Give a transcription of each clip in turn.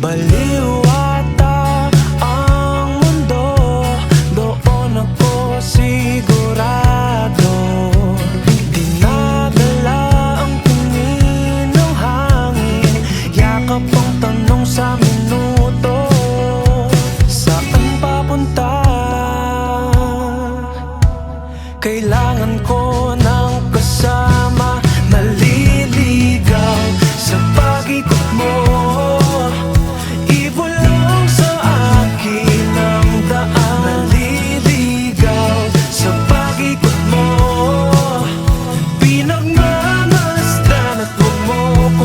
Baliw ata ang mundo. Doon ako sigurado. Dinadala ang tingin ng hangin. Yakap ang tanong sa minuto. Saan papunta? Kailangan ko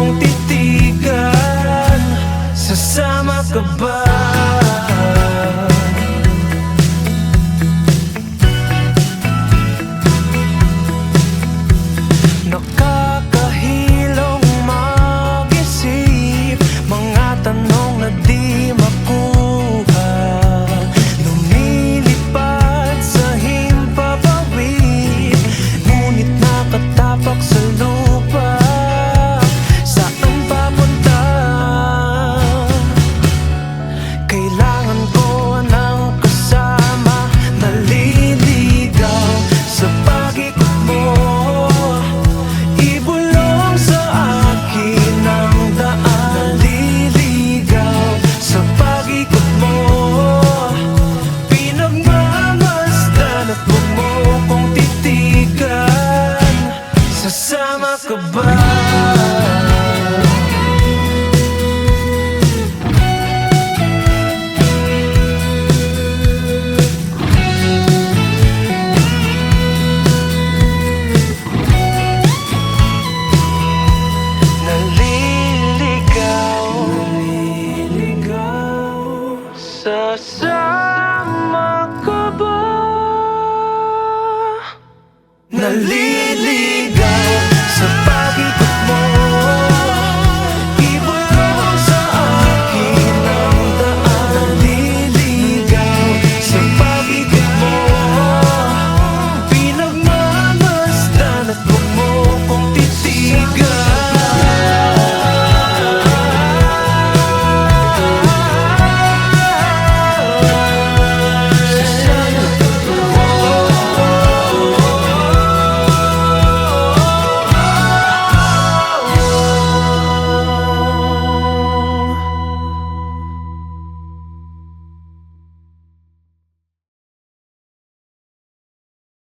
contigo. ka ba? Naliligaw, Naliligaw Sasama ka ba? Naliligaw